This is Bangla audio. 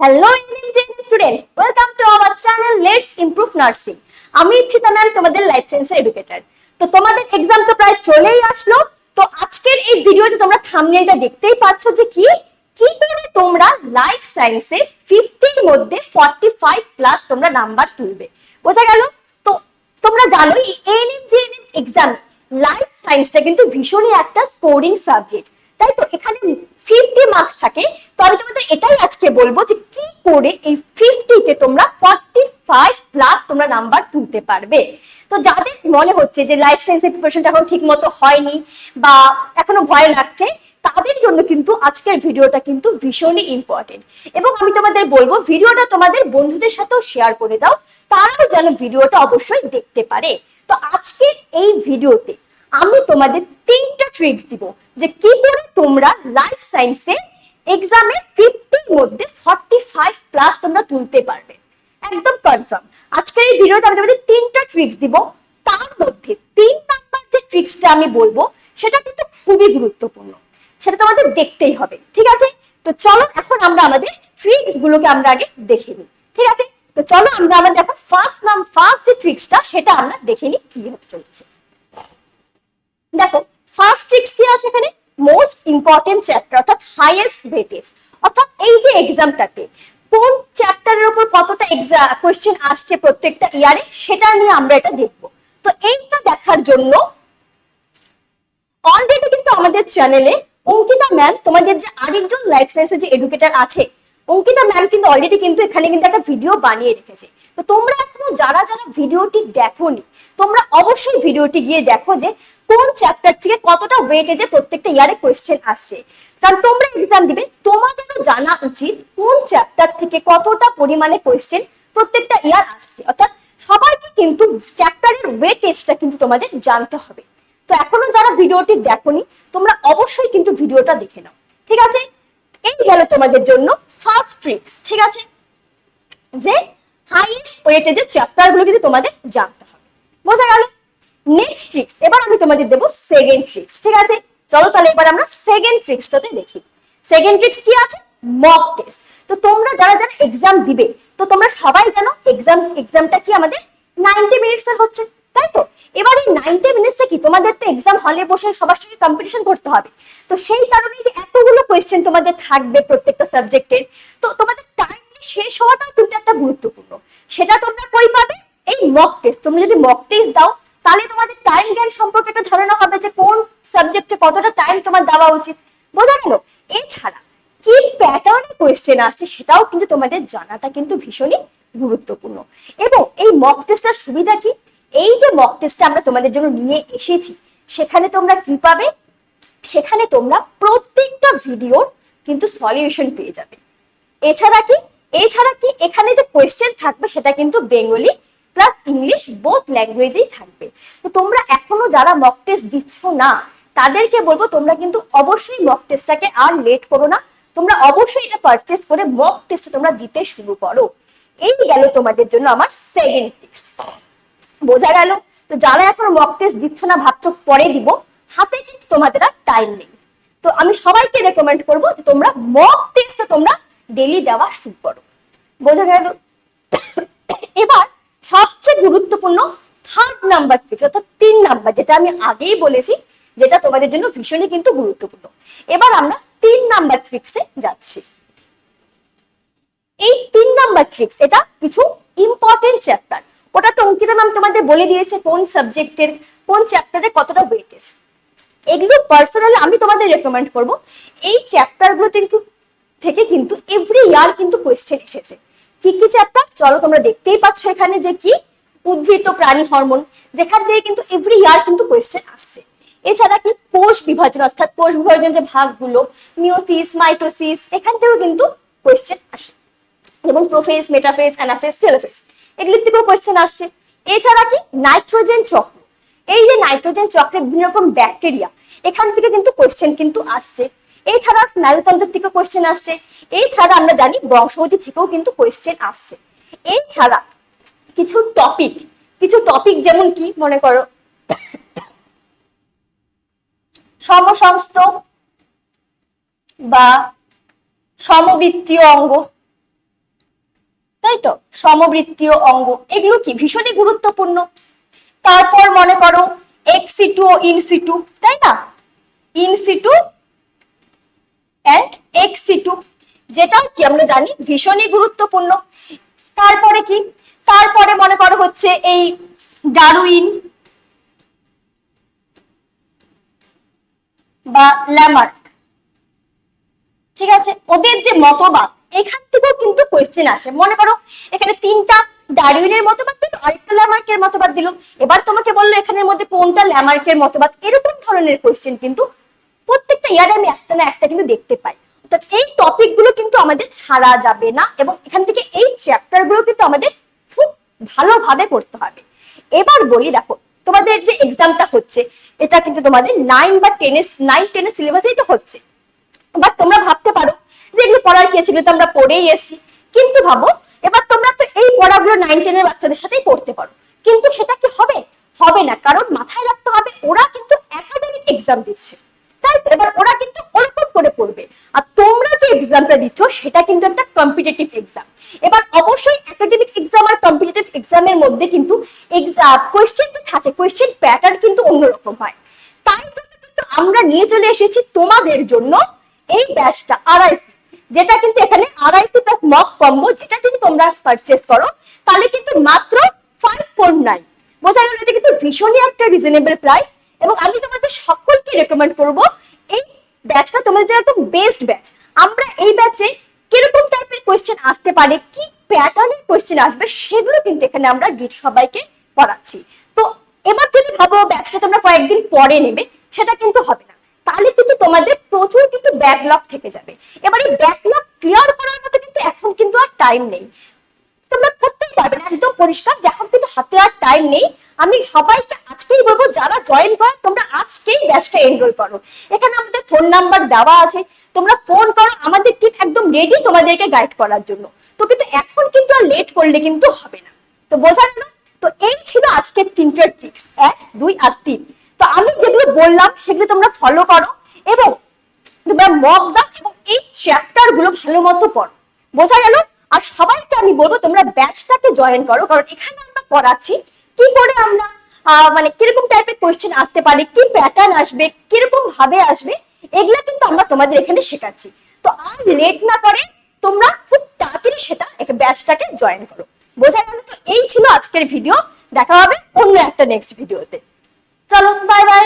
Hello engineering students welcome to our channel let's improve nursing আমি ইপসিতা ম্যাম, তোমাদের লাইফ সায়েন্সের এডুকেটর তো তোমাদের এক্সাম তো প্রায় চলেই আসলো। তো আজকের এই ভিডিওতে তোমরা থাম্বনেলটা দেখতেই পাচ্ছ যে কি? কি করে তোমরা লাইফ সায়েন্সে ফিফটির মধ্যে ফর্টি ফাইভ প্লাস তোমরা নাম্বার তুলবে। বোঝা গেল? তো তোমরা জানো এই এনএমজিএনএম এক্সাম লাইফ সায়েন্সটা কিন্তু ভীষণই একটা স্কোরিং সাবজেক্ট তাই তো এখানে ফিফটি মার্কস থাকে, তো আমি তোমাদের এটাই আজকে বলব যে কি করে এই ফিফটিতে তোমরা ফর্টি ফাইভ প্লাস তোমরা নাম্বার তুলতে পারবে। তো যাদের মনে হচ্ছে যে লাইফ সায়েন্সের প্রিপারেশনটা এখন ঠিক মতো হয়নি বা এখনও ভয় লাগছে, তাদের জন্য কিন্তু আজকের ভিডিওটা কিন্তু ভীষণই ইম্পর্টেন্ট এবং আমি তোমাদের বলব, ভিডিওটা তোমাদের বন্ধুদের সাথেও শেয়ার করে দাও, তারাও যেন ভিডিওটা অবশ্যই দেখতে পারে। তো আজকের এই ভিডিওতে আমি তোমাদের তিনটা ট্রিক্স দিব যে কি করে তোমরা লাইফ সায়েন্সে এক্সামে ফিফটির মধ্যে ফর্টি ফাইভ প্লাস তোমরা তুলতে পারবে। একদম কনফার্ম আজকের এই ভিডিওতে আমি তোমাদের তিনটা ট্রিক্স দিব। তার মধ্যে তিন নাম্বার যে ট্রিক্সটা আমি বলব, সেটা কিন্তু খুবই গুরুত্বপূর্ণ। সেটা তোমাদের দেখতেই হবে, ঠিক আছে? তো চলো এখন আমরা আমাদের ট্রিক্স গুলোকে আমরা আগে দেখে নিই, ঠিক আছে? তো চলো আমরা আমাদের এখন ফার্স্ট নাম ফার্স্ট যে ট্রিক্সটা সেটা আমরা দেখে নিই কি হতে চলেছে। দেখো ফার্স্ট ট্রিক্স কি আছে এখানে? মোস্ট ইম্পর্টেন্ট চ্যাপ্টার অর্থাৎ হাইয়েস্ট ওয়েটেজ অর্থাৎ এই যে এক্সামটাতে কোন চ্যাপ্টারের উপর কতটা এক্সাম কোয়েশ্চেন আসছে প্রত্যেকটা ইয়ারে সেটা নিয়ে আমরা এটা দেখব। তো এইটা দেখার জন্য অলরেডি কিন্তু আমাদের চ্যানেলে অঙ্কিতা ম্যাম তোমাদের যে আরেকজন লাইফ সায়েন্সের যে এডুকেটর আছে অঙ্কিতা ম্যাম কিন্তু অলরেডি কিন্তু এখানে কিন্তু একটা ভিডিও বানিয়ে রেখেছে। তো তোমরা এখনও যারা যারা ভিডিওটি দেখোনি, তোমরা অবশ্যই ভিডিওটি গিয়ে দেখো যে কোন চ্যাপ্টার থেকে কতটা ওয়েটেজে প্রত্যেকটা ইয়ারে কোয়েশ্চেন আসছে। কারণ তোমরা এক্সাম দিবে, তোমাদেরও জানা উচিত কোন চ্যাপ্টার থেকে কতটা পরিমাণে কোয়েশ্চেন প্রত্যেকটা ইয়ার আসছে। অর্থাৎ সবাইকে কিন্তু চ্যাপ্টারের ওয়েটেজটা কিন্তু তোমাদের জানতে হবে। তো এখনও যারা ভিডিওটি দেখোনি, তোমরা অবশ্যই কিন্তু ভিডিওটা দেখে নাও। ঠিক আছে? এই গেল তোমাদের জন্য ফার্স্ট ট্রিক্স ঠিক আছে? যে হাইয়েস্ট ওয়েটেজের চ্যাপ্টারগুলো কিন্তু তোমাদের জানতে হবে। বোঝা গেল? নেক্সট ট্রিক্স এবার আমি তোমাদের দেবো সেকেন্ড ট্রিক্স ঠিক আছে? চলো তাহলে এবার আমরা সেকেন্ড ট্রিক্সটাতে দেখি। সেকেন্ড ট্রিক্স কি আছে? মক টেস্ট তো তোমরা যারা যারা এক্সাম দিবে, তো তোমরা সবাই জানো এক্সাম এক্সামটা কি আমাদের নাইনটি মিনিটস এর হচ্ছে। তাই তো? এবার এই নাইনটি মিনিটসটা কি? তোমাদের তো এক্সাম হলে বসে সবার সঙ্গে কম্পিটিশন করতে হবে। তো সেই কারণে যে এতগুলো কোয়েশ্চেন তোমাদের থাকবে প্রত্যেকটা সাবজেক্টের তো তোমাদের শেষ হওয়াটাও কিন্তু একটা গুরুত্বপূর্ণ। সেটা তোমরা কই পাবে? এই মক টেস্ট তোমরা যদি মক টেস্ট দাও, তাহলে তোমাদের টাইম জ্ঞান সম্পর্কে একটা ধারণা হবে যে কোন সাবজেক্টে কতটা টাইম তোমার দেওয়া উচিত। বোঝা গেল? এছাড়া কি প্যাটার্নে কোয়েশ্চেন আসছে সেটাও কিন্তু তোমাদের জানাটা কিন্তু ভীষণই গুরুত্বপূর্ণ। এবং এই মক টেস্টটার সুবিধা কি? এই যে মক টেস্টটা আমরা তোমাদের জন্য নিয়ে এসেছি, সেখানে তোমরা কি পাবে? সেখানে তোমরা প্রত্যেকটা ভিডিওর কিন্তু সলিউশন পেয়ে যাবে। এছাড়া কি? এছাড়া কি এখানে যে কোয়েশ্চেন থাকবে সেটা কিন্তু বেঙ্গলি প্লাস ইংলিশ বোথ ল্যাঙ্গুয়েজেই থাকবে। তো তোমরা এখনও যারা মক টেস্ট দিচ্ছ না, তাদেরকে বলব তোমরা কিন্তু অবশ্যই মক টেস্টটাকে আর লেট করো না। তোমরা অবশ্যই এটা পারচেস করে মক টেস্ট তোমরা দিতে শুরু করো। এই গেল তোমাদের জন্য আমার সেকেন্ড টিপস বোঝা গেল। তো যারা এখনও মক টেস্ট দিচ্ছ না, ভাবছ পরে দিব। হাতে কিন্তু তোমাদের আর টাইম নেই। তো আমি সবাইকে রেকমেন্ড করব যে তোমরা মক টেস্টটা তোমরা ডেলি দেওয়া শুরু করো। বোঝা গেল? এবার সবচেয়ে গুরুত্বপূর্ণ থার্ড নাম্বার ট্রিক্স অর্থাৎ তিন নাম্বার যেটা আমি আগেই বলেছি, যেটা তোমাদের জন্য ভীষণই কিন্তু গুরুত্বপূর্ণ। এবার আমরা তিন নাম্বার ট্রিক্সে যাচ্ছি। এই তিন নাম্বার ট্রিক্স এটা কিছু ইম্পর্টেন্ট চ্যাপ্টার ওটা তো অঙ্কিতা ম্যাম তোমাদের বলে দিয়েছে কোন সাবজেক্টের কোন চ্যাপ্টারে কতটা ওয়েটেজ এগুলো পার্সোনালি আমি তোমাদের রেকমেন্ড করব। এই চ্যাপ্টারগুলো কিন্তু, থেকে কিন্তু এভরি ইয়ার কিন্তু কোয়েশ্চেন এসেছে। কি কি চ্যাপ্টার চলো তোমরা দেখতেই পাচ্ছ এখানে যে কি উদ্ভিদ ও প্রাণী হরমোন। যেখান থেকে কিন্তু এভরি ইয়ার কিন্তু কোয়েশ্চেন আসছে। এছাড়া কি কোষ বিভাজন, অর্থাৎ কোষ বিভাজন যে ভাগগুলো মিওসিস মাইটোসিস এখান থেকেও কিন্তু কোয়েশ্চেন আসে। এবং প্রোফেস মেটাফেস অ্যানাফেস টেলোফেস এগুলির থেকেও কোয়েশ্চেন আসছে। এছাড়া কি? নাইট্রোজেন চক্র। এই যে নাইট্রোজেন চক্রে বিভিন্ন রকম ব্যাকটেরিয়া এখান থেকে কিন্তু কোয়েশ্চেন কিন্তু আসছে। এছাড়া স্নায়ুতন্ত্র থেকে কোয়েশ্চেন আসছে। এছাড়া আমরা জানি বংশগতি থেকেও কিন্তু কোয়েশ্চেন আসছে। এছাড়া কিছু টপিক কিছু টপিক যেমন কি, মনে করো? সমসংস্থ বা সমবৃত্তীয় অঙ্গ। তাই তো সমবৃত্তীয় অঙ্গ, এগুলো কি ভীষণই গুরুত্বপূর্ণ? তারপর মনে করো x situ O in situ তাই না? In situ and ex situ যেটাও কি আমরা জানি ভীষণই গুরুত্বপূর্ণ। তারপরে কি? তারপরে মনে করো হচ্ছে এই ডারুইন বা ল্যামার্ক ঠিক আছে? ওদের যে মতবাদ, এখান কিন্তু কোয়েশ্চেন আসে। মনে করো, এখানে তিনটা ডারউইনের মতবাদ দিল, আরেকটা ল্যামার্কের মতবাদ দিল। এবার তোমাকে বলল এখানের মধ্যে কোনটা ল্যামার্কের মতবাদ? এরকম ধরনের কোয়েশ্চেন কিন্তু প্রত্যেকটা ইয়ারে আমি একটা না একটা কিন্তু দেখতে পাই। অর্থাৎ এই টপিকগুলো কিন্তু আমাদের ছাড়া যাবে না এবং এখান থেকে এই চ্যাপ্টারগুলো কিন্তু আমাদের খুব ভালোভাবে করতে হবে। এবার বলি, দেখো, তোমাদের যে এক্সামটা হচ্ছে, এটা কিন্তু তোমাদের নাইন বা টেনের নাইন টেনের সিলেবাসেই তো হচ্ছে। এবার তোমরা ভাবতে পারো যে এগুলো পড়ার কি আছে তো আমরা পড়েই এসেছি। কিন্তু ভাবো, এবার তোমরা তো এই পড়াগুলো নাইন টেনের বাচ্চাদের সাথেই পড়তে পারো। কিন্তু সেটা কি হবে? হবে না, কারণ মাথায় রাখতে হবে ওরা কিন্তু একাডেমিক এক্সাম দিচ্ছে। তাই এবার ওরা কিন্তু ওরকম করে পড়বে। আর তোমরা যে এক্সামটা দিচ্ছ, সেটা কিন্তু একটা কম্পিটিটিভ এক্সাম এবার অবশ্যই একাডেমিক এক্সাম আর কম্পিটিটিভ এক্সামের মধ্যে কিন্তু এক্সাম কোয়েশ্চেন যে থাকে কোয়েশ্চেন প্যাটার্ন কিন্তু অন্যরকম হয়। তাই জন্য কিন্তু আমরা নিয়ে চলে এসেছি তোমাদের জন্য এই ব্যাচটা আড়াইসি যেটা কিন্তু এখানে আড়াইসি প্লাস মক কম্বো যেটা যদি তোমরা পারচেস করো, তাহলে কিন্তু মাত্র ফাইভ ফোর নাইন বোঝা গেল, এটা কিন্তু ভীষণই একটা রিজনেবল প্রাইস এবং আমি তোমাদের সকলকে রেকমেন্ড করব, এই ব্যাচটা তোমাদের একদম বেস্ট ব্যাচ আমরা এই ব্যাচে কীরকম টাইপের কোয়েশ্চেন আসতে পারে, কি প্যাটার্নের কোয়েশ্চেন আসবে, সেগুলো কিন্তু এখানে আমরা ডিট সবাইকে পড়াচ্ছি। তো এবার যদি ভাবো ব্যাচটা তোমরা কয়েকদিন পরে নেবে, সেটা কিন্তু হবে না। তাহলে কিন্তু তোমাদের প্রচুর কিন্তু ব্যাকলগ থেকে যাবে। এবার এই ব্যাকলগ ক্লিয়ার করার মতো কিন্তু এখন কিন্তু আর টাইম নেই। তোমরা করতেই পারবে না, একদম পরিষ্কার। যখন কিন্তু হাতে আর টাইম নেই, আমি সবাইকে আজকেই বলব, যারা জয়েন করো, তোমরা আজকেই ব্যাচটা এনরোল করো। এখানে আমাদের ফোন নাম্বার দেওয়া আছে। তোমরা ফোন করো, আমাদের টিম একদম রেডি তোমাদেরকে গাইড করার জন্য। তো কিন্তু এখন কিন্তু আর লেট করলে কিন্তু হবে না। তো বোঝা গেল? তো এই ছিল আজকের তিনটে ট্রিক্স এক, দুই আর তিন। তো আমি যেগুলো বললাম, সেগুলো তোমরা ফলো করো এবং তোমরা মক দাও এবং এই চ্যাপ্টারগুলো ভালো মতো পড়ো। বোঝা গেল? আর সবাইকে আমি বলব, তোমরা ব্যাচটাকে জয়েন করো, কারণ এখানে আমরা পড়াচ্ছি, কি করে আমরা মানে কীরকম টাইপের কোয়েশ্চেন আসতে পারে, কি প্যাটার্ন আসবে, কীরকম ভাবে আসবে, এগুলা কিন্তু আমরা তোমাদের এখানে শেখাচ্ছি। তো আর লেট না করে তোমরা খুব তাড়াতাড়ি সেটা একটা ব্যাচটাকে জয়েন করো। বোঝা গেল তো এই ছিল আজকের ভিডিও দেখা হবে অন্য একটা নেক্সট ভিডিওতে চলো বাই বাই